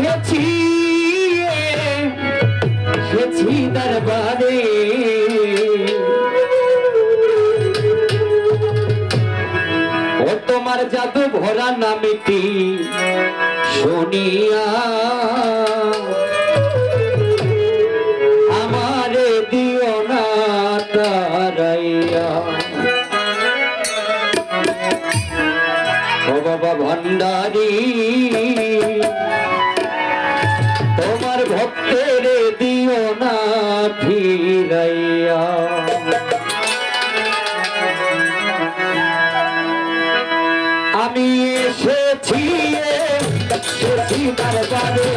এসেছি এসেছি দরবারে। ও তোমার জাদু ভরা নামিটি শুনিয়া, আমারে দিও না তারাইয়া। ও বাবা ভণ্ডারী ফিরাইয়া আমি এসেছি এসেছি বারে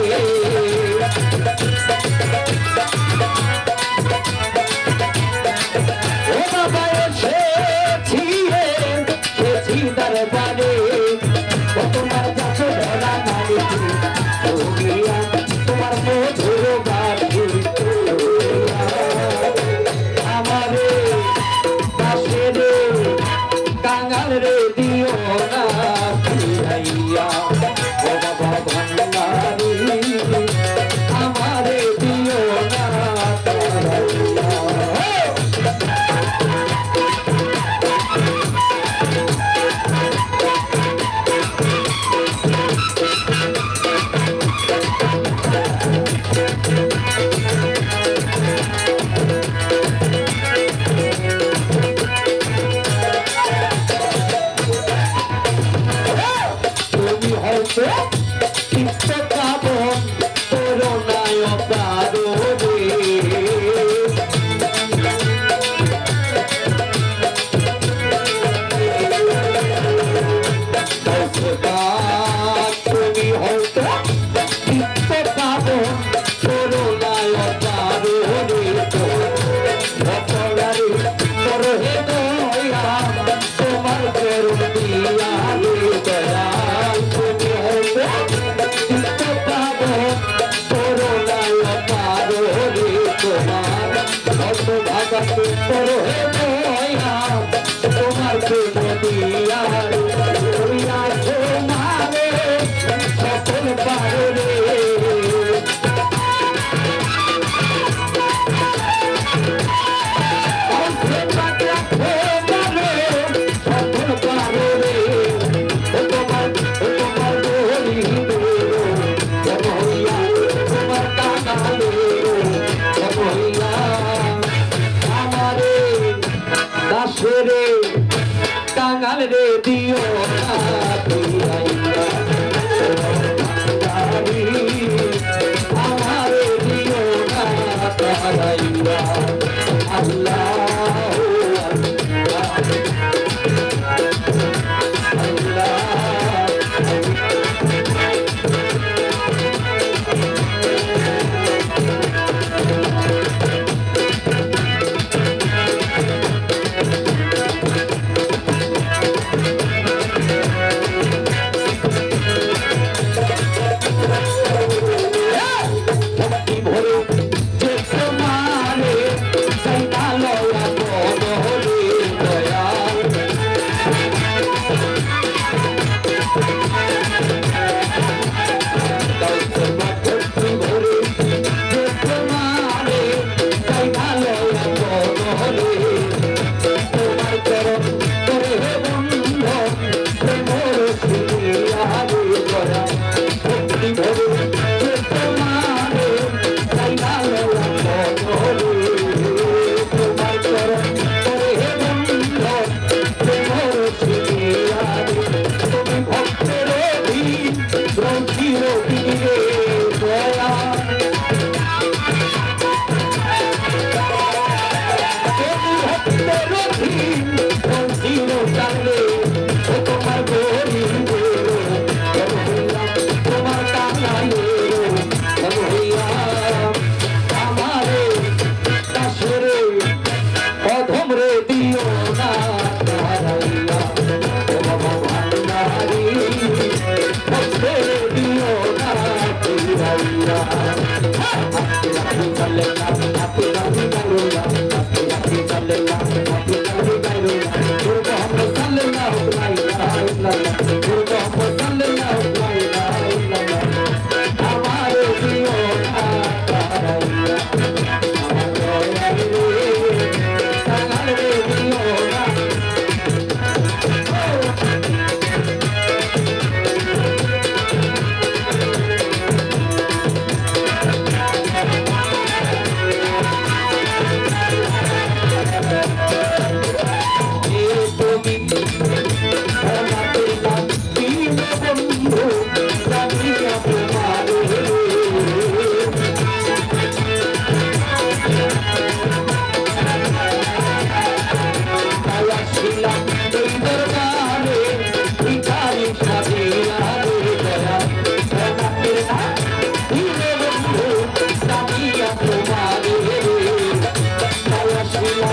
Hallelujah. Hop. Oh, রে দিও না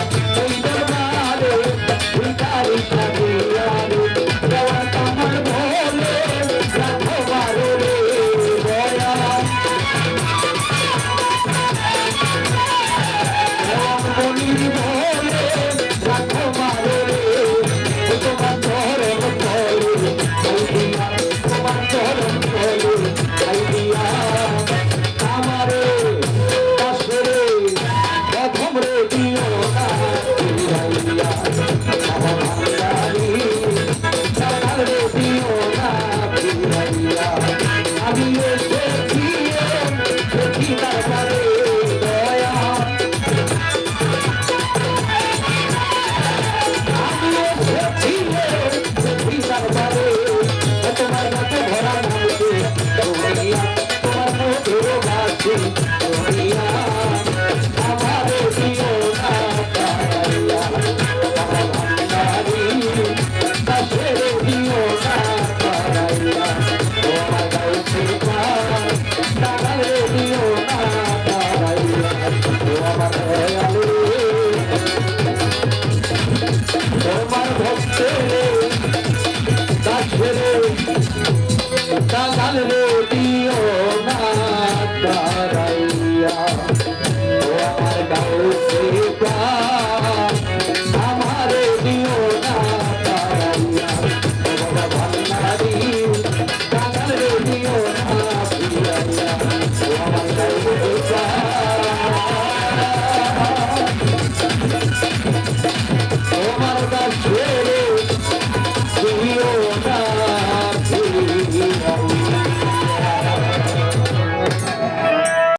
Thank you.